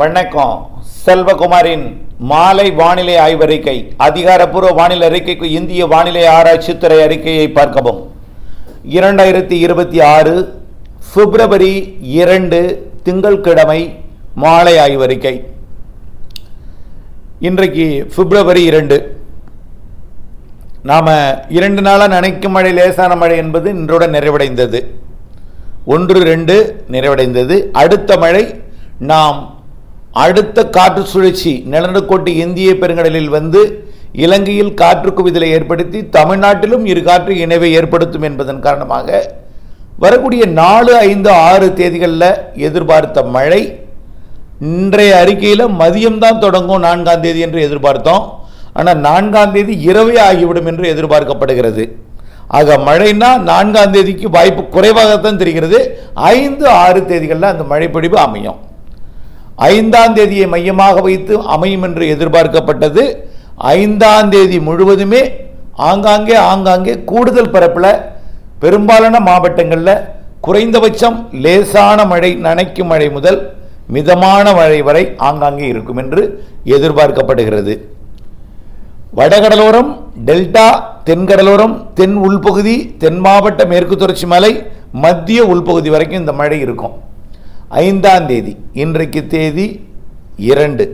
வணக்கம். செல்வகுமாரின் மாலை வானிலை ஆய்வறிக்கை அதிகாரப்பூர்வ வானிலை அறிக்கைக்கு இந்திய வானிலை ஆராய்ச்சித்துறை அறிக்கையை பார்க்கவும். இரண்டாயிரத்தி இருபத்தி ஆறு பிப்ரவரி இரண்டு திங்கள்கிழமை மாலை ஆய்வறிக்கை. இன்றைக்கு பிப்ரவரி இரண்டு. நாம் இரண்டு நாளாக நினைக்கும் மழை லேசான மழை என்பது இன்றுடன் நிறைவடைந்தது. ஒன்று ரெண்டு நிறைவடைந்தது. அடுத்த மழை நாம் அடுத்த காற்று சுழற்சி. நிலநடுக்கோட்டு இந்திய பெருங்கடலில் வந்து இலங்கையில் காற்று குவிதலை ஏற்படுத்தி தமிழ்நாட்டிலும் இரு காற்று இணைவை ஏற்படுத்தும் என்பதன் காரணமாக வரக்கூடிய நாலு ஐந்து ஆறு தேதிகளில் எதிர்பார்த்த மழை. இன்றைய அறிக்கையில் மதியம்தான் தொடங்கும் நான்காம் தேதி என்று எதிர்பார்த்தோம். ஆனால் நான்காம் தேதி இரவே ஆகிவிடும் என்று எதிர்பார்க்கப்படுகிறது. ஆக மழைனா நான்காம் தேதிக்கு வாய்ப்பு குறைவாகத்தான் தெரிகிறது. ஐந்து ஆறு தேதிகளில் அந்த மழைப்பொழிவு அமையும். ஐந்தாம் தேதியை மையமாக வைத்து அமையும் என்று எதிர்பார்க்கப்பட்டது. ஐந்தாம் தேதி முழுவதுமே ஆங்காங்கே ஆங்காங்கே கூடுதல் பரப்பில் பெரும்பாலான மாவட்டங்களில் குறைந்தபட்சம் லேசான மழை நனைக்கும் மழை முதல் மிதமான மழை வரை ஆங்காங்கே இருக்கும் என்று எதிர்பார்க்கப்படுகிறது. வடகடலோரம் டெல்டா தென்கடலோரம் தென் உள்பகுதி தென் மாவட்ட மேற்கு தொடர்ச்சி மலை மத்திய உள்பகுதி வரைக்கும் இந்த மழை இருக்கும். ஐந்தாம் தேதி இன்றைக்கு தேதி இரண்டு.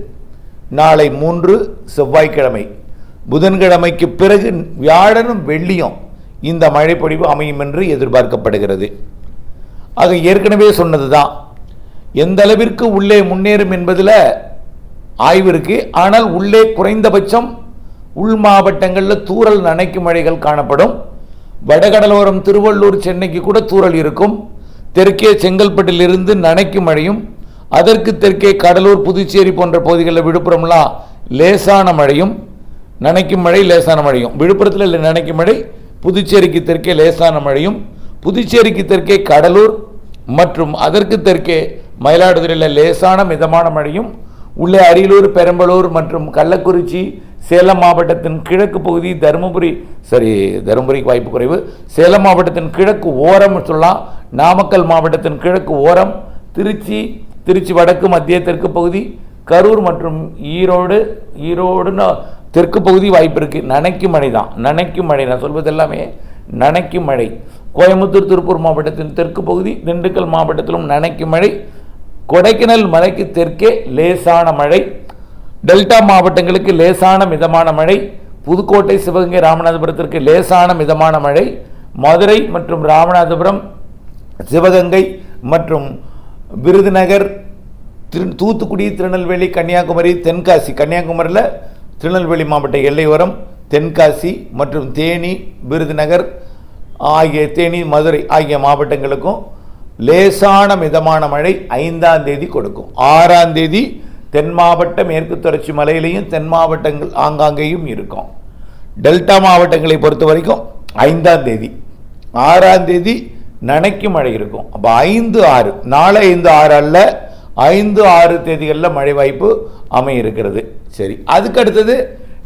நாளை மூன்று செவ்வாய்க்கிழமை. புதன்கிழமைக்கு பிறகு வியாழனும் வெள்ளியும் இந்த மழைப்பொழிவு அமையும் என்று எதிர்பார்க்கப்படுகிறது. ஆக ஏற்கனவே சொன்னது தான் எந்த அளவிற்கு உள்ளே முன்னேறும் என்பதில் ஆய்வு இருக்கு. ஆனால் உள்ளே குறைந்தபட்சம் உள் மாவட்டங்களில் தூரல் நனைக்கும் மழைகள் காணப்படும். வடகடலோரம் திருவள்ளூர் சென்னைக்கு கூட தூரல் இருக்கும். தெற்கே செங்கல்பட்டிலிருந்து நனைக்கும் மழையும் அதற்கு தெற்கே கடலூர் புதுச்சேரி போன்ற பகுதிகளில் விழுப்புரம்லாம் லேசான மழையும் நனைக்கும் மழை லேசான மழையும். விழுப்புரத்தில் நனைக்கும் மழை புதுச்சேரிக்கு தெற்கே லேசான மழையும் புதுச்சேரிக்கு தெற்கே கடலூர் மற்றும் அதற்கு தெற்கே மயிலாடுதுறையில் லேசான மிதமான மழையும் உள்ளே அரியலூர் பெரம்பலூர் மற்றும் கள்ளக்குறிச்சி சேலம் மாவட்டத்தின் கிழக்கு பகுதி தருமபுரி சரி தருமபுரிக்கு வாய்ப்பு குறைவு. சேலம் மாவட்டத்தின் கிழக்கு ஓரம் சொல்லலாம். நாமக்கல் மாவட்டத்தின் கிழக்கு ஓரம் திருச்சி திருச்சி வடக்கு மத்திய தெற்கு பகுதி கரூர் மற்றும் ஈரோடு ஈரோடுன்னு தெற்கு பகுதி வாய்ப்பு இருக்குது நனைக்கும் மழை தான். நனைக்கும் மழை நான் சொல்வது எல்லாமே நனைக்கும் மழை. கோயம்புத்தூர் திருப்பூர் மாவட்டத்தின் தெற்கு பகுதி திண்டுக்கல் மாவட்டத்திலும் நனைக்கும் மழை. கொடைக்கானல் மலைக்கு தெற்கே லேசான மழை டெல்டா மாவட்டங்களுக்கு லேசான மிதமான மழை புதுக்கோட்டை சிவகங்கை ராமநாதபுரத்திற்கு லேசான மிதமான மழை மதுரை மற்றும் ராமநாதபுரம் சிவகங்கை மற்றும் விருதுநகர் திரு தூத்துக்குடி திருநெல்வேலி கன்னியாகுமரி தென்காசி கன்னியாகுமரியில் திருநெல்வேலி மாவட்ட எல்லையோரம் தென்காசி மற்றும் தேனி விருதுநகர் ஆகிய தேனி மதுரை ஆகிய மாவட்டங்களுக்கும் லேசான மிதமான மழை ஐந்தாம் தேதி கொடுக்கும். ஆறாம் தேதி தென் மாவட்ட மேற்கு தொடர்ச்சி மலையிலையும் தென் மாவட்டங்கள் ஆங்காங்கேயும் இருக்கும். டெல்டா மாவட்டங்களை பொறுத்த வரைக்கும் ஐந்தாம் தேதி. ஆறாம் தேதி நனைக்கும் மழை இருக்கும். அப்போ ஐந்து ஆறு நாலு ஐந்து ஆறு அல்ல ஐந்து ஆறு தேதிகளில் மழை வாய்ப்பு அமைய இருக்கிறது சரி அதுக்கு அடுத்தது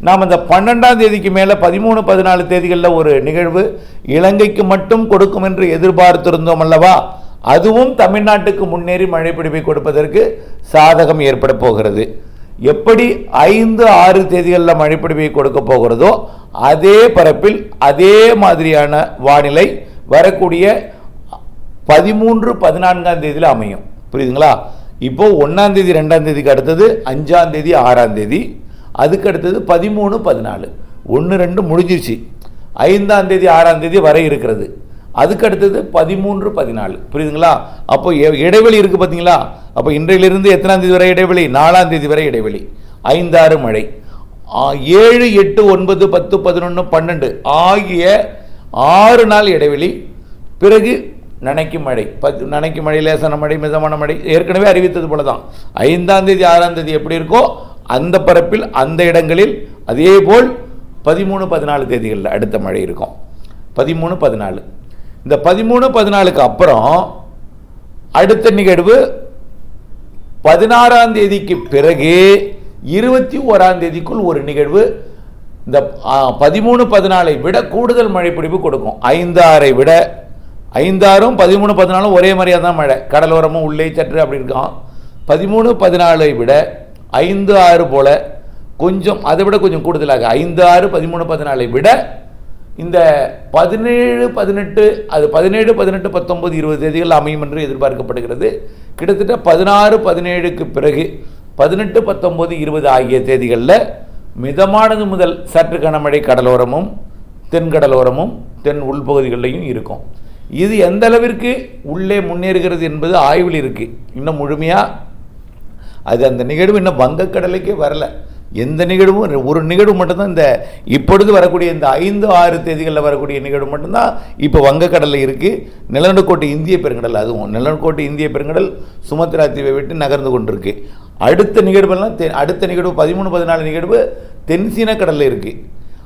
நாம் இந்த பன்னெண்டாம் தேதிக்கு மேலே பதிமூணு பதினாலு தேதிகளில் ஒரு நிகழ்வு இலங்கைக்கு மட்டும் கொடுக்கும் என்று எதிர்பார்த்திருந்தோம் அல்லவா? அதுவும் தமிழ்நாட்டுக்கு முன்னேறி மழைப்பிடிப்பை கொடுப்பதற்கு சாதகம் ஏற்பட போகிறது. எப்படி ஐந்து ஆறு தேதிகளில் மழைப்பிடிப்பை கொடுக்க போகிறதோ அதே பரப்பில் அதே மாதிரியான வானிலை வரக்கூடிய பதிமூன்று பதினான்காம் தேதியில் அமையும். புரியுதுங்களா? இப்போ ஒன்றாம் தேதி ரெண்டாம் தேதிக்கு அடுத்தது அஞ்சாம் தேதி ஆறாம் தேதி அதுக்கு அடுத்தது பதிமூணு பதினாலு. ஒன்று ரெண்டு முடிஞ்சிருச்சு. ஐந்தாம் தேதி ஆறாம் தேதி வரை இருக்கிறது. அதுக்கு அடுத்தது பதிமூன்று பதினாலு. புரியுதுங்களா? அப்போ எ- இடைவெளி இருக்குது பார்த்தீங்களா அப்போ இன்றையிலிருந்து எத்தனாம் தேதி வரை இடைவெளி? நாலாம் தேதி வரை இடைவெளி. ஐந்தாறு மழை. ஏழு எட்டு ஒன்பது பத்து பதினொன்று பன்னெண்டு ஆகிய ஆறு நாள் இடைவெளி. பிறகு நனைக்கும் மழை. பத்து நனைக்கும் மழை லேசான மழை மிதமான மழை. ஏற்கனவே அறிவித்தது போல தான் ஐந்தாம் தேதி ஆறாம் தேதி எப்படி இருக்கோ அந்த பரப்பில் அந்த இடங்களில் அதே போல் பதிமூணு பதினாலு தேதிகளில் அடுத்த மழை இருக்கும். பதிமூணு பதினாலு. இந்த பதிமூணு பதினாலுக்கு அப்புறம் அடுத்த நிகழ்வு பதினாறாம் தேதிக்கு பிறகு இருபத்தி ஓராம் தேதிக்குள் ஒரு நிகழ்வு. இந்த பதிமூணு பதினாலை விட கூடுதல் மழை பிடிப்பு கொடுக்கும். ஐந்தாறை விட. ஐந்தாறும் பதிமூணு பதினாலும் ஒரே மாதிரியாக தான் மழை. கடலோரமும் உள்ளே சற்று அப்படி இருக்கும். பதிமூணு பதினாலை விட ஐந்து ஆறு போல கொஞ்சம் அதை விட கொஞ்சம் கூடுதலாக. ஐந்து ஆறு பதிமூணு பதினாலை விட இந்த பதினேழு பதினெட்டு அது பதினேழு பதினெட்டு பத்தொம்பது இருபது தேதிகள் அமையும் என்று எதிர்பார்க்கப்படுகிறது. கிட்டத்தட்ட பதினாறு பதினேழுக்கு பிறகு பதினெட்டு பத்தொம்பது இருபது ஆகிய தேதிகளில் மிதமானது முதல் சற்று கனமழை கடலோரமும் தென்கடலோரமும் தென் உள்பகுதிகளிலையும் இருக்கும். இது எந்த அளவிற்கு உள்ளே முன்னேறுகிறது என்பது ஆய்வில் இருக்குது இன்னும் முழுமையாக அது அந்த நிகழ்வு இன்னும் வங்கக்கடலுக்கே வரல. எந்த நிகழ்வும் ஒரு நிகழ்வு மட்டும்தான் இந்த இப்பொழுது வரக்கூடிய இந்த ஐந்து ஆறு தேதிகளில் வரக்கூடிய நிகழ்வு மட்டும்தான் இப்போ வங்கக்கடலில் இருக்குது நிலநடுக்கோட்டை இந்திய பெருங்கடல் அதுவும் நிலநடுக்கோட்டை இந்திய பெருங்கடல் சுமத்ரா தீவை விட்டு நகர்ந்து கொண்டிருக்கு. அடுத்த நிகழ்வெல்லாம் தென் அடுத்த நிகழ்வு பதிமூணு பதினாலு நிகழ்வு தென்சீன கடலில் இருக்குது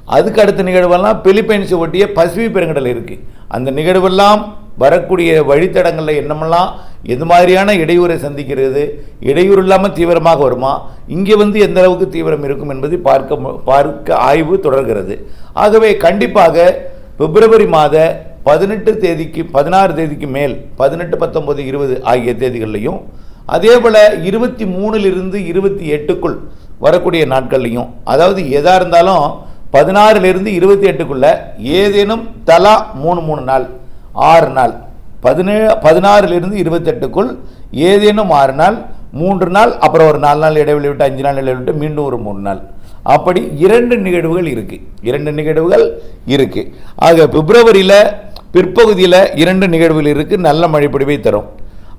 அதுக்கு அடுத்த நிகழ்வெல்லாம் பிலிப்பைன்ஸை ஒட்டிய பசிபிக் பெருங்கடல் இருக்குது அந்த நிகழ்வெல்லாம் வரக்கூடிய வழித்தடங்களில் என்னமெல்லாம் எது மாதிரியான இடையூறை சந்திக்கிறது? இடையூறு இல்லாமல் தீவிரமாக வருமா? இங்கே வந்து எந்த அளவுக்கு தீவிரம் இருக்கும் என்பதை பார்க்க பார்க்க ஆய்வு தொடர்கிறது. ஆகவே கண்டிப்பாக பிப்ரவரி மாத பதினெட்டு தேதிக்கு பதினாறு தேதிக்கு மேல் பதினெட்டு பத்தொம்பது இருபது ஆகிய தேதிகள்லையும் அதே போல் இருபத்தி மூணுலிருந்து இருபத்தி எட்டுக்குள் வரக்கூடிய நாட்கள்லையும் அதாவது எதாக இருந்தாலும் பதினாறுலேருந்து இருபத்தி எட்டுக்குள்ளே ஏதேனும் தலா மூணு மூணு நாள் ஆறு நாள் பதினேழு பதினாறுலேருந்து இருபத்தெட்டுக்குள் ஏதேனும் ஆறு நாள் மூன்று நாள் அப்புறம் ஒரு நாலு நாள் இடைவெளி விட்டு அஞ்சு நாள் இடைவெளி விட்டு மீண்டும் ஒரு மூணு நாள். அப்படி இரண்டு நிகழ்வுகள் இருக்குது இரண்டு நிகழ்வுகள் இருக்குது ஆக பிப்ரவரியில் பிற்பகுதியில் இரண்டு நிகழ்வுகள் இருக்குது நல்ல மழை தரும்.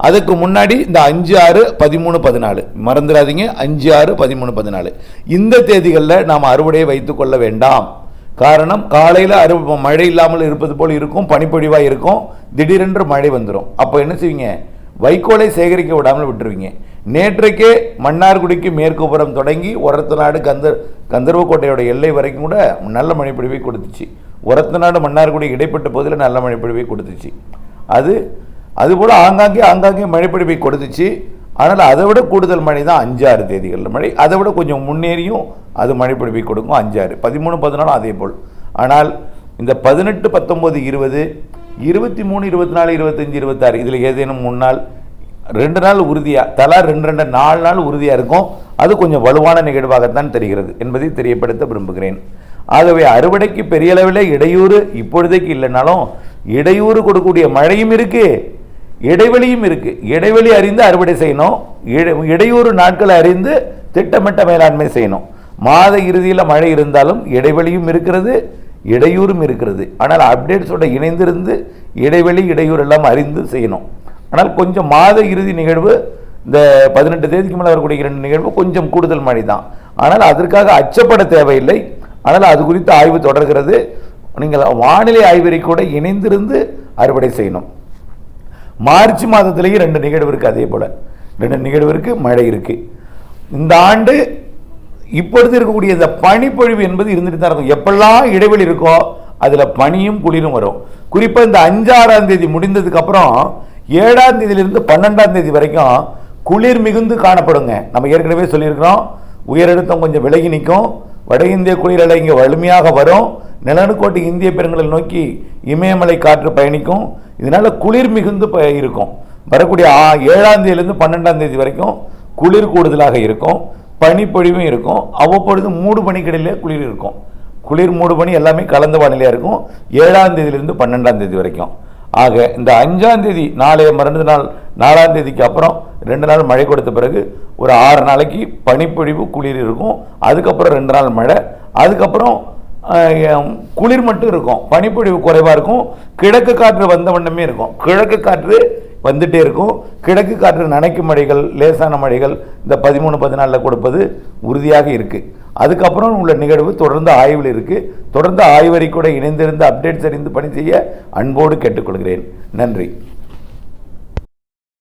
அதுக்கு முன்னாடி இந்த அஞ்சு ஆறு பதிமூணு பதினாலு. மறந்துடாதீங்க. அஞ்சு ஆறு பதிமூணு பதினாலு. இந்த தேதிகளில் நாம் அறுவடையை வைத்துக் கொள்ள வேண்டாம். காரணம் காலையில் அறு மழை இல்லாமல் இருப்பது போல் இருக்கும் பனிப்பொழிவாக இருக்கும். திடீரென்று மழை வந்துடும் அப்போ என்ன செய்வீங்க? வைக்கோலை சேகரிக்க விடாமல் விட்டுருவீங்க. நேற்றைக்கே மன்னார்குடிக்கு மேற்குபுறம் தொடங்கி உரத்து நாடு கந்தர் கந்தர்வக்கோட்டையோட எல்லை வரைக்கும் கூட நல்ல மழைப்பொழிவை கொடுத்துச்சு. உரத்து நாடு மன்னார்குடி இடைப்பட்ட பகுதியில் நல்ல மழைப்பொழிவை கொடுத்துச்சு. அது அதுபோல் ஆங்காங்கே ஆங்காங்கே மழைப்பொழிவை கொடுத்துச்சு. ஆனால் அதை விட கூடுதல் மழை தான் அஞ்சாறு தேதிகளில் மழை. அதை விட கொஞ்சம் முன்னேறியும் அது மழைப்பொழிவை கொடுக்கும் அஞ்சாறு. பதிமூணு பதினாலும் அதே போல். ஆனால் இந்த பதினெட்டு பத்தொம்போது இருபது இருபத்தி மூணு இருபத்தி நாலு இருபத்தஞ்சி இருபத்தாறு இதில் ஏதேனும் மூணு நாள்? ரெண்டு நாள் உறுதியாக தலா ரெண்டு ரெண்டு நாலு நாள் உறுதியாக இருக்கும். அது கொஞ்சம் வலுவான நிகழ்வாகத்தான் தெரிகிறது என்பதை தெரியப்படுத்த விரும்புகிறேன். ஆகவே அறுவடைக்கு பெரிய அளவில் இடையூறு இப்பொழுதைக்கு இல்லைனாலும் இடையூறு கொடுக்கக்கூடிய மழையும் இருக்குது இடைவெளியும் இருக்குது இடைவெளி அறிந்து அறுவடை செய்யணும். இட- இடையூறு நாட்களை அறிந்து திட்டமிட்ட மேலாண்மை செய்யணும். மாத இறுதியில் மழை இருந்தாலும் இடைவெளியும் இருக்கிறது. இடையூறும் இருக்கிறது. ஆனால் அப்டேட்ஸோட இணைந்திருந்து இடைவெளி இடையூறு எல்லாம் அறிந்து செய்யணும். ஆனால் கொஞ்சம் மாத இறுதி நிகழ்வு இந்த பதினெட்டு தேதிக்கு மேலே வரக்கூடிய இரண்டு நிகழ்வு கொஞ்சம் கூடுதல் மழை தான். ஆனால் அதற்காக அச்சப்பட தேவையில்லை. ஆனால் அது குறித்து ஆய்வு தொடர்கிறது. நீங்கள் வானிலை ஆய்வறிக்கையோட இணைந்திருந்து அறுவடை செய்யணும். மார்ச் மாதத்திலேயே ரெண்டு நிகழ்வு இருக்குது அதே போல். ரெண்டு நிகழ்வு இருக்குது மழை இருக்குது இந்த ஆண்டு இப்பொழுது இருக்கக்கூடிய இந்த பனிப்பொழிவு என்பது இருந்துட்டு தான் இருக்கும். எப்பெல்லாம் இடைவெளி இருக்கோ அதில் பனியும் குளிரும் வரும். குறிப்பாக இந்த அஞ்சாறாம் தேதி முடிந்ததுக்கப்புறம் ஏழாம் தேதியிலிருந்து பன்னெண்டாம் தேதி வரைக்கும் குளிர் மிகுந்து காணப்படுங்க. நம்ம ஏற்கனவே சொல்லியிருக்கிறோம் உயரழுத்தம் கொஞ்சம் விலகி நிற்கும். வட இந்திய குளிரலை இங்கே வலிமையாக வரும். நிலநடுக்கோட்டை இந்திய பெருங்கடல் நோக்கி இமயமலை காற்று பயணிக்கும். இதனால் குளிர் மிகுந்து ப- இருக்கும். வரக்கூடிய ஏழாம் தேதியிலேருந்து பன்னெண்டாம் தேதி வரைக்கும் குளிர் கூடுதலாக இருக்கும். பனிப்பொழிவும் இருக்கும். அவ்வப்பொழுது மூடு பனிக்கடலிலே குளிர் இருக்கும். குளிர் மூடு பனி எல்லாமே கலந்த வானிலையாக இருக்கும். ஏழாம் தேதியிலிருந்து பன்னெண்டாம் தேதி வரைக்கும். ஆக இந்த அஞ்சாம் தேதி நாளைய மருந்து நாள் நாலாம் தேதிக்கு அப்புறம் ரெண்டு நாள் மழை கொடுத்த பிறகு ஒரு ஆறு நாளைக்கு பனிப்பொழிவு குளிர் இருக்கும். அதுக்கப்புறம் ரெண்டு நாள் மழை. அதுக்கப்புறம் குளிர் மட்டும் இருக்கும். பனிப்பொழிவு குறைவாக இருக்கும். கிழக்கு காற்று வந்த வண்ணமே இருக்கும். கிழக்கு காற்று வந்துட்டே இருக்கும். கிழக்கு காற்று நனைக்கும் மழைகள் லேசான மழைகள் இந்த பதிமூணு பதினாலில் கொடுப்பது உறுதியாக இருக்குது அதுக்கப்புறம் உள்ள நிகழ்வு தொடர்ந்து ஆய்வில் இருக்குது தொடர்ந்து ஆய்வறிக்கூட இணைந்திருந்து அப்டேட்ஸ் அறிந்து பணி செய்ய அன்போடு கேட்டுக்கொள்கிறேன். நன்றி.